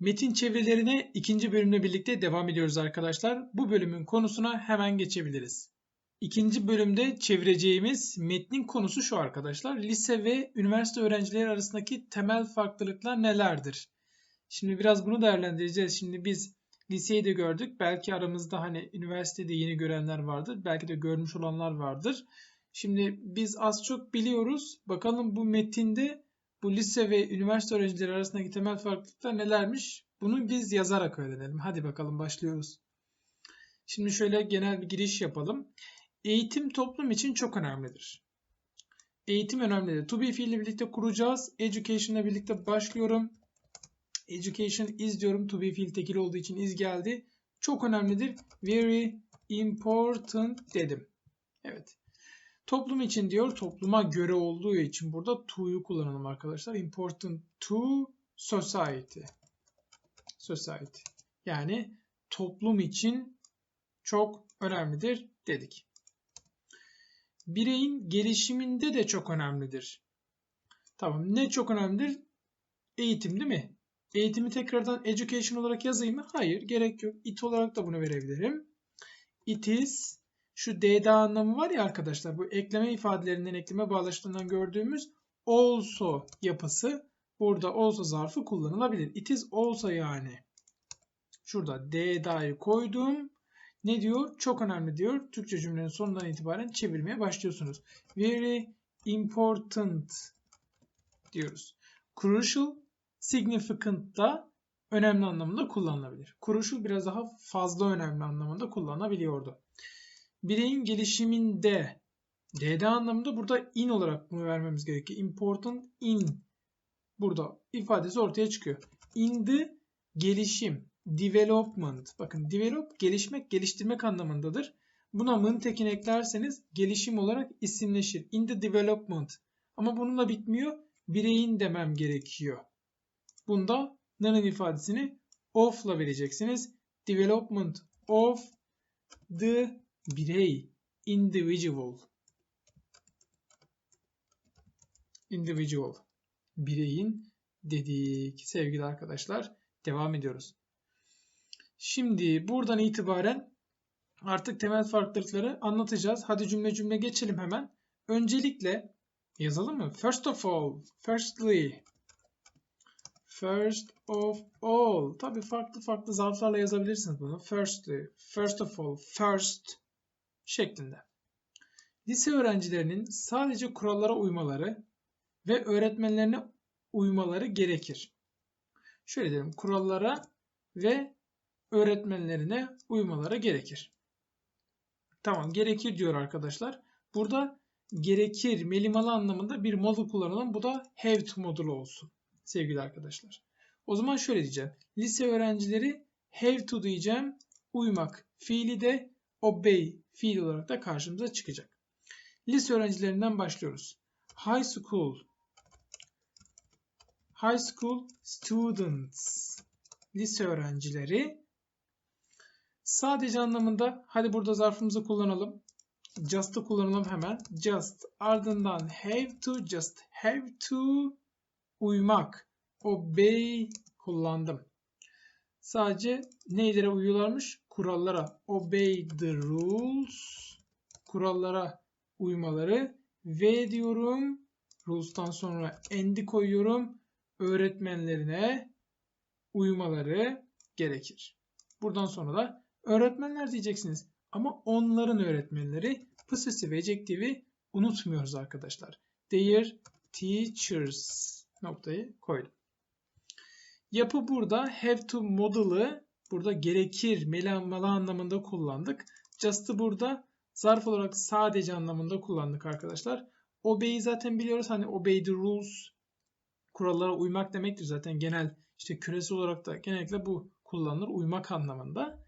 Metin çevirilerine ikinci bölümle birlikte devam ediyoruz arkadaşlar. Bu bölümün konusuna hemen geçebiliriz. İkinci bölümde çevireceğimiz metnin konusu şu arkadaşlar. Lise ve üniversite öğrencileri arasındaki temel farklılıklar nelerdir? Şimdi biraz bunu değerlendireceğiz. Şimdi biz liseyi de gördük. Belki aramızda hani üniversitede yeni görenler vardır. Belki de görmüş olanlar vardır. Şimdi biz az çok biliyoruz. Bakalım bu metinde bu lise ve üniversite öğrencileri arasındaki temel farklılıklar nelermiş? Bunu biz yazarak öğrenelim. Hadi bakalım başlıyoruz. Şimdi şöyle genel bir giriş yapalım. Eğitim toplum için çok önemlidir. Eğitim önemlidir. To be fiili birlikte kuracağız. Education ile birlikte başlıyorum. Education is diyorum. To be fiil tekil olduğu için is geldi. Çok önemlidir. Very important dedim. Evet. Toplum için diyor topluma göre olduğu için burada to'yu kullanalım arkadaşlar. Important to society. Society. Yani toplum için çok önemlidir dedik. Bireyin gelişiminde de çok önemlidir. Tamam ne çok önemlidir? Eğitim değil mi? Eğitimi tekrardan education olarak yazayım mı? Hayır gerek yok. It olarak da bunu verebilirim. It is şu D'da anlamı var ya arkadaşlar bu ekleme ifadelerinden ekleme bağlaştığından gördüğümüz also yapısı burada also zarfı kullanılabilir. It is also yani. Şurada D'da'yı koydum. Ne diyor? Çok önemli diyor. Türkçe cümlenin sonundan itibaren çevirmeye başlıyorsunuz. Very important diyoruz. Crucial, significant da önemli anlamında kullanılabilir. Crucial biraz daha fazla önemli anlamında kullanılabiliyordu bireyin gelişiminde DD anlamında burada in olarak bunu vermemiz gerekiyor. Important in burada ifadesi ortaya çıkıyor. In the gelişim, development. Bakın develop gelişmek, geliştirmek anlamındadır. Buna mın tekini eklerseniz gelişim olarak isimleşir. In the development. Ama bununla bitmiyor. Bireyin demem gerekiyor. Bunda na'nın ifadesini of'la vereceksiniz. Development of the birey, individual. Individual. Bireyin dedik sevgili arkadaşlar. Devam ediyoruz. Şimdi buradan itibaren artık temel farklılıkları anlatacağız. Hadi cümle cümle geçelim hemen. Öncelikle yazalım mı? First of all, firstly, First of all. Tabii farklı farklı zarflarla yazabilirsiniz bunu. Firstly, first of all, first, şeklinde. Lise öğrencilerinin sadece kurallara uymaları ve öğretmenlerine uymaları gerekir. Şöyle diyelim kurallara ve öğretmenlerine uymaları gerekir. Tamam gerekir diyor arkadaşlar. Burada gerekir melimalı anlamında bir modul kullanalım. Bu da have to modulu olsun sevgili arkadaşlar. O zaman şöyle diyeceğim. Lise öğrencileri have to diyeceğim. Uymak. Fiili de obey fiil olarak da karşımıza çıkacak. Lise öğrencilerinden başlıyoruz. High school High school students lise öğrencileri sadece anlamında hadi burada zarfımızı kullanalım. Just'ı kullanalım hemen. Just ardından have to just have to uymak. Obey kullandım. Sadece neylere uyuyorlarmış? kurallara obey the rules kurallara uymaları ve diyorum rules'tan sonra end'i koyuyorum öğretmenlerine uymaları gerekir. Buradan sonra da öğretmenler diyeceksiniz. Ama onların öğretmenleri possessive adjective'i unutmuyoruz arkadaşlar. Their teachers noktayı koydum. Yapı burada have to model'ı burada gerekir, melanmalı anlamında kullandık. Just'ı burada zarf olarak sadece anlamında kullandık arkadaşlar. Obey'i zaten biliyoruz. Hani obey the rules kurallara uymak demektir zaten genel işte küresel olarak da genellikle bu kullanılır uymak anlamında.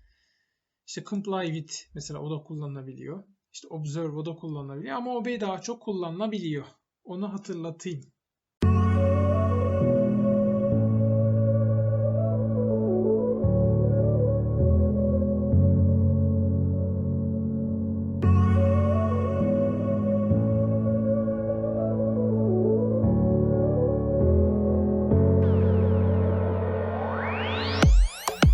İşte comply with mesela o da kullanılabiliyor. İşte observe o da kullanılabiliyor ama obey daha çok kullanılabiliyor. Onu hatırlatayım.